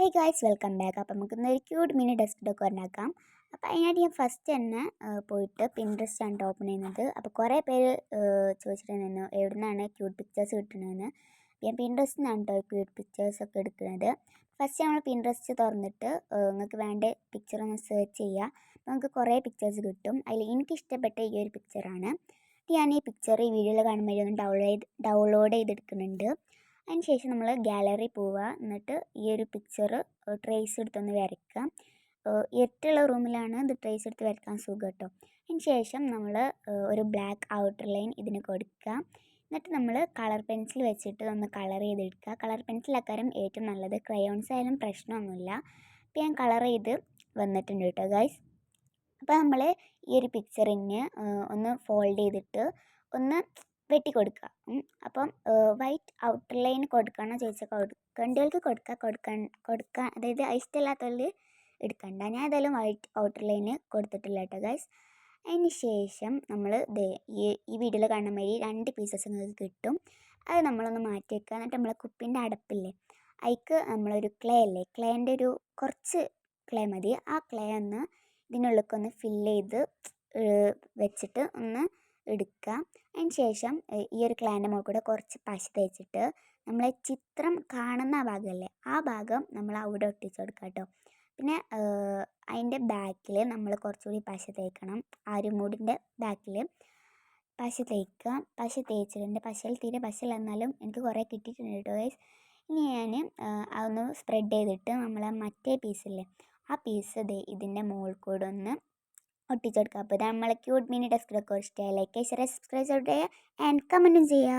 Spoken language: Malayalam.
ഹേ ഗായ്സ് വെൽക്കം ബാക്ക് അപ്പം നമുക്ക് ഒരു ക്യൂട്ട് മിനി ഡെസ്ക് ഡെക്കോർ ഉണ്ടാക്കാം. അപ്പോൾ അതിനായിട്ട് ഞാൻ ഫസ്റ്റ് തന്നെ പോയിട്ട് പിൻട്രസ്റ്റ് ആണ് ഓപ്പൺ ചെയ്യുന്നത്. അപ്പോൾ കുറേ പേര് ചോദിച്ചിട്ടുണ്ടായിരുന്നു എവിടെ നിന്നാണ് ക്യൂട്ട് പിക്ചേഴ്സ് കിട്ടുന്നതെന്ന് ഞാൻ പിൻട്രസ്റ്റിൽ നിന്നാണ് കേട്ടോ ക്യൂട്ട് പിക്ചേഴ്സ് ഒക്കെ എടുക്കുന്നത്. ഫസ്റ്റ് നമ്മൾ പിൻട്രസ്റ്റ് തുറന്നിട്ട് നിങ്ങൾക്ക് വേണ്ട പിക്ചർ ഒന്ന് സെർച്ച് ചെയ്യുക അപ്പോൾ നമുക്ക് കുറേ പിക്ചേഴ്സ് കിട്ടും. അതിൽ എനിക്ക് ഇഷ്ടപ്പെട്ട ഈ ഒരു പിക്ചറാണ് ഞാൻ ഈ പിക്ചർ ഈ വീഡിയോയിൽ കാണുമ്പോൾ ഒന്ന് ഡൗൺലോഡ് ഡൗൺലോഡ് ചെയ്തെടുക്കുന്നുണ്ട്. അതിന് ശേഷം നമ്മൾ ഗാലറി പോവുക. എന്നിട്ട് ഈ ഒരു പിക്ചർ ട്രേസ് എടുത്തൊന്ന് വരയ്ക്കുക ഇരുട്ടുള്ള റൂമിലാണ് ഇത് ട്രേസ് എടുത്ത് വരയ്ക്കാൻ സുഖം കേട്ടോ അതിന് ശേഷം നമ്മൾ ഒരു ബ്ലാക്ക് ഔട്ടർ ലൈൻ ഇതിന് കൊടുക്കുക. എന്നിട്ട് നമ്മൾ കളർ പെൻസിൽ വെച്ചിട്ട് ഒന്ന് കളർ ചെയ്തെടുക്കുക. കളർ പെൻസിൽ അക്കാരം ഏറ്റവും നല്ലത്. ക്രയോൺസ് ആയാലും പ്രശ്നമൊന്നുമില്ല. അപ്പോൾ ഞാൻ കളർ ചെയ്ത് വന്നിട്ടുണ്ട് കേട്ടോ ഗൈസ് അപ്പോൾ നമ്മൾ ഈ ഒരു പിക്ചറിന് ഒന്ന് ഫോൾഡ് ചെയ്തിട്ട് ഒന്ന് വെട്ടി കൊടുക്കുക അപ്പം വൈറ്റ് ഔട്ടർ ലൈൻ കൊടുക്കണോ ചോദിച്ചാൽ കൊടുക്കേണ്ടവർക്ക് കൊടുക്കുക കൊടുക്കാൻ കൊടുക്കാൻ അതായത് ഇഷ്ടമില്ലാത്തവർ എടുക്കണ്ട. ഞാൻ ഏതായാലും വൈറ്റ് ഔട്ടർ ലൈന് കൊടുത്തിട്ടില്ല കേട്ടോ ഗൈസ് അതിന് ശേഷം നമ്മൾ ദേ ഈ ഈ വീഡിയോയിൽ കാണുന്ന മാതിരി രണ്ട് പീസസ് നിങ്ങൾക്ക് കിട്ടും. അത് നമ്മളൊന്ന് മാറ്റി വെക്കുക. എന്നിട്ട് നമ്മളെ കുപ്പിന്റെ അടപ്പില്ലേ അതിക്ക് നമ്മളൊരു ക്ലേ അല്ലേ ക്ലേന്റെ ഒരു കുറച്ച് ക്ലേ മതി. ആ ക്ലേ ഒന്ന് ഇതിനുള്ളിലേക്ക് ഒന്ന് ഫില്ല് ചെയ്ത് വെച്ചിട്ട് ഒന്ന് എടുക്കുക. അതിന് ശേഷം ഈ ഒരു ക്ലാന്റെ മുകളിൽ കൂടെ കുറച്ച് പശ തേച്ചിട്ട് നമ്മൾ ചിത്രം കാണുന്ന ആ ഭാഗമല്ലേ ആ ഭാഗം നമ്മൾ അവിടെ ഒട്ടിച്ച് കൊടുക്കുക കേട്ടോ. പിന്നെ അതിന്റെ ബാക്കിൽ നമ്മൾ കുറച്ചുകൂടി പശ തേക്കണം. ആ ഒരു മൂടിന്റെ ബാക്കിൽ പശ തേക്കുക. പശ തേച്ചിട്ടുണ്ട്. പശയിൽ തീരെ പശയിൽ എന്നാലും എനിക്ക് കുറേ കിട്ടിയിട്ടുണ്ട് കേട്ടോ ഗൈസ് ഇനി ഞാൻ അതൊന്ന് സ്പ്രെഡ് ചെയ്തിട്ട് നമ്മൾ മറ്റേ പീസില്ലേ ആ പീസ് ദേ ഇതിന്റെ മുകളിൽ കൂടെ ഒന്ന് ഒട്ടിച്ചെടുക്കുക അപ്പോൾ ഇത് നമ്മളെ ക്യൂട്ട് മിനി ഡെസ്ക് ഡെക്കോർ ഇഷ്ടമായി ലൈക്ക് ഷെയർ സബ്സ്ക്രൈബ് ചെയ്യുക ആൻഡ് കമന്റും ചെയ്യുക